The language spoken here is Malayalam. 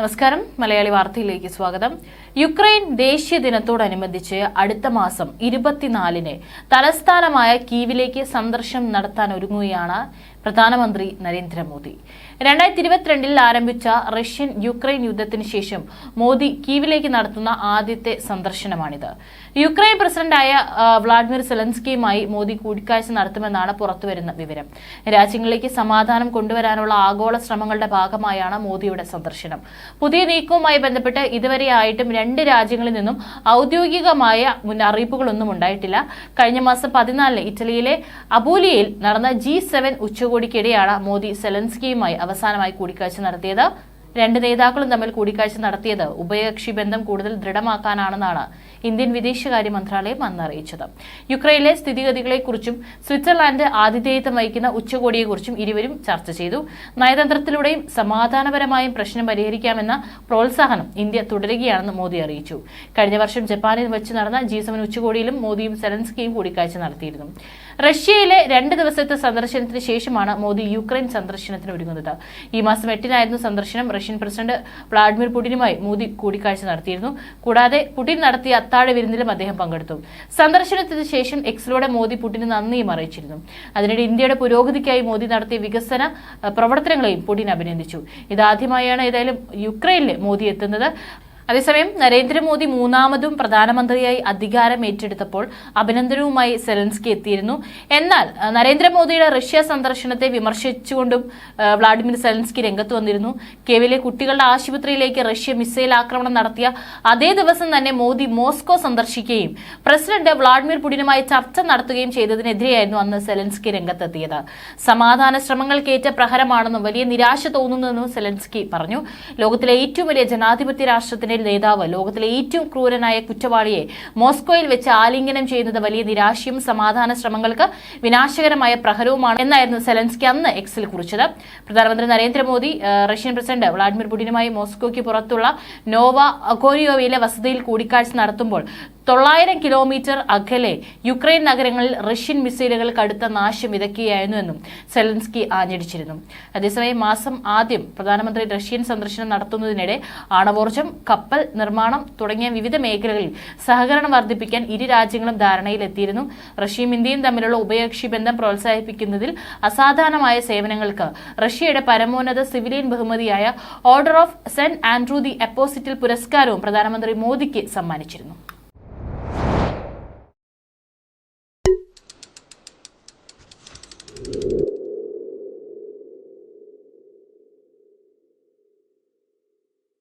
നമസ്കാരം. മലയാളി വാർത്തയിലേക്ക് സ്വാഗതം. യുക്രൈൻ ദേശീയ ദിനത്തോടനുബന്ധിച്ച് അടുത്ത മാസം ഇരുപത്തിനാലിന് തലസ്ഥാനമായ കീവിലേക്ക് സന്ദർശനം നടത്താൻ ഒരുങ്ങുകയാണ് പ്രധാനമന്ത്രി നരേന്ദ്രമോദി. രണ്ടായിരത്തി ഇരുപത്തിരണ്ടിൽ ആരംഭിച്ച റഷ്യൻ യുക്രൈൻ യുദ്ധത്തിന് ശേഷം മോദി കീവിലേക്ക് നടത്തുന്ന ആദ്യത്തെ സന്ദർശനമാണിത്. യുക്രൈൻ പ്രസിഡന്റായ വ്ളാഡിമിർ സെലൻസ്കിയുമായി മോദി കൂടിക്കാഴ്ച നടത്തുമെന്നാണ് പുറത്തുവരുന്ന വിവരം. രാജ്യങ്ങളിലേക്ക് സമാധാനം കൊണ്ടുവരാനുള്ള ആഗോള ശ്രമങ്ങളുടെ ഭാഗമായാണ് മോദിയുടെ സന്ദർശനം. പുതിയ നീക്കവുമായി ബന്ധപ്പെട്ട് ഇതുവരെയായിട്ടും രണ്ട് രാജ്യങ്ങളിൽ നിന്നും ഔദ്യോഗികമായ മുന്നറിയിപ്പുകളൊന്നും ഉണ്ടായിട്ടില്ല. കഴിഞ്ഞ മാസം പതിനാലിന് ഇറ്റലിയിലെ അബൂലിയയിൽ നടന്ന ജി സെവൻ ഉച്ചകോടിക്കിടെയാണ് മോദി സെലൻസ്കിയുമായി അവസാനമായി കൂടിക്കാഴ്ച നടത്തിയത്. രണ്ട് നേതാക്കളും തമ്മിൽ കൂടിക്കാഴ്ച നടത്തിയത് ഉഭയകക്ഷി ബന്ധം കൂടുതൽ ദൃഢമാക്കാനാണെന്നാണ് ഇന്ത്യൻ വിദേശകാര്യ മന്ത്രാലയം അന്ന് അറിയിച്ചത്. യുക്രൈനിലെ സ്ഥിതിഗതികളെക്കുറിച്ചും സ്വിറ്റ്സർലാൻഡ് ആതിഥേയത്വം വഹിക്കുന്ന ഉച്ചകോടിയെക്കുറിച്ചും ഇരുവരും ചർച്ച ചെയ്തു. നയതന്ത്രത്തിലൂടെയും സമാധാനപരമായും പ്രശ്നം പരിഹരിക്കാമെന്ന പ്രോത്സാഹനം ഇന്ത്യ തുടരുകയാണെന്ന് മോദി അറിയിച്ചു. കഴിഞ്ഞ വർഷം ജപ്പാനിൽ വെച്ച് നടന്ന ജി സെവൻ ഉച്ചകോടിയിലും മോദിയും സെലൻസ്കിയും കൂടിക്കാഴ്ച നടത്തിയിരുന്നു. റഷ്യയിലെ രണ്ട് ദിവസത്തെ സന്ദർശനത്തിന് ശേഷമാണ് മോദി യുക്രൈൻ സന്ദർശനത്തിന് ഒരുങ്ങുന്നത്. ഈ മാസം എട്ടിനായിരുന്നു സന്ദർശനം. റഷ്യൻ പ്രസിഡന്റ് വ്ളാഡിമിർ പുടിനുമായി മോദി കൂടിക്കാഴ്ച നടത്തിയിരുന്നു. കൂടാതെ പുടിൻ നടത്തിയ അത്താഴ വിരുന്നിലും അദ്ദേഹം പങ്കെടുത്തു. സന്ദർശനത്തിന് ശേഷം എക്സിലൂടെ മോദി പുടിന് നന്ദിയും അറിയിച്ചിരുന്നു. അതിനിടെ ഇന്ത്യയുടെ പുരോഗതിക്കായി മോദി നടത്തിയ വികസന പ്രവർത്തനങ്ങളെയും പുടിൻ അഭിനന്ദിച്ചു. ഇതാദ്യമായാണ് ഏതായാലും യുക്രൈനിൽ മോദി എത്തുന്നത്. അതേസമയം നരേന്ദ്രമോദി മൂന്നാമതും പ്രധാനമന്ത്രിയായി അധികാരം ഏറ്റെടുത്തപ്പോൾ അഭിനന്ദനവുമായി സെലൻസ്കി എത്തിയിരുന്നു. എന്നാൽ നരേന്ദ്രമോദിയുടെ റഷ്യ സന്ദർശനത്തെ വിമർശിച്ചുകൊണ്ടും വ്ളാഡിമിർ സെലൻസ്കി രംഗത്ത് വന്നിരുന്നു. കേവിലെ കുട്ടികളുടെ ആശുപത്രിയിലേക്ക് റഷ്യ മിസൈൽ ആക്രമണം നടത്തിയ അതേ ദിവസം തന്നെ മോദി മോസ്കോ സന്ദർശിക്കുകയും പ്രസിഡന്റ് വ്ളാഡിമിർ പുടിനുമായി ചർച്ച നടത്തുകയും ചെയ്തതിനെതിരെയായിരുന്നു അന്ന് സെലൻസ്കി രംഗത്തെത്തിയത്. സമാധാന ശ്രമങ്ങൾക്കേറ്റ പ്രഹരമാണെന്നും വലിയ നിരാശ തോന്നുന്നുവെന്നും സെലൻസ്കി പറഞ്ഞു. ലോകത്തിലെ ഏറ്റവും വലിയ ജനാധിപത്യ രാഷ്ട്രത്തിന്റെ നേതാവ് ലോകത്തിലെ ഏറ്റവും ക്രൂരനായ കുറ്റവാളിയെ മോസ്കോയിൽ വെച്ച് ആലിംഗനം ചെയ്യുന്നത് വലിയ നിരാശയും സമാധാന ശ്രമങ്ങൾക്ക് വിനാശകരമായ പ്രഹരവുമാണ് എന്നായിരുന്നു സെലൻസ്കി അന്ന് എക്സിൽ കുറിച്ചത്. പ്രധാനമന്ത്രി നരേന്ദ്രമോദി റഷ്യൻ പ്രസിഡന്റ് വ്ളാഡിമിർ പുടിനുമായി മോസ്കോയ്ക്ക് പുറത്തുള്ള നോവ അഗോരിയോവയിലെ വസതിയിൽ കൂടിക്കാഴ്ച നടത്തുമ്പോൾ തൊള്ളായിരം കിലോമീറ്റർ അകലെ യുക്രൈൻ നഗരങ്ങളിൽ റഷ്യൻ മിസൈലുകൾ കടുത്ത നാശം വിതയ്ക്കുകയായിരുന്നുവെന്നും സെലൻസ്കി ആഞ്ഞടിച്ചിരുന്നു. അതേസമയം മാസം ആദ്യം പ്രധാനമന്ത്രി റഷ്യൻ സന്ദർശനം നടത്തുന്നതിനിടെ ആണവോർജം കപ്പൽ നിർമ്മാണം തുടങ്ങിയ വിവിധ മേഖലകളിൽ സഹകരണം വർദ്ധിപ്പിക്കാൻ ഇരു രാജ്യങ്ങളും ധാരണയിലെത്തിയിരുന്നു. റഷ്യയും ഇന്ത്യയും തമ്മിലുള്ള ഉഭയകക്ഷി ബന്ധം പ്രോത്സാഹിപ്പിക്കുന്നതിൽ അസാധാരണമായ സേവനങ്ങൾക്ക് റഷ്യയുടെ പരമോന്നത സിവിലിയൻ ബഹുമതിയായ order of Saint Andrew the apostle പുരസ്കാരവും പ്രധാനമന്ത്രി മോദിക്ക് സമ്മാനിച്ചിരുന്നു.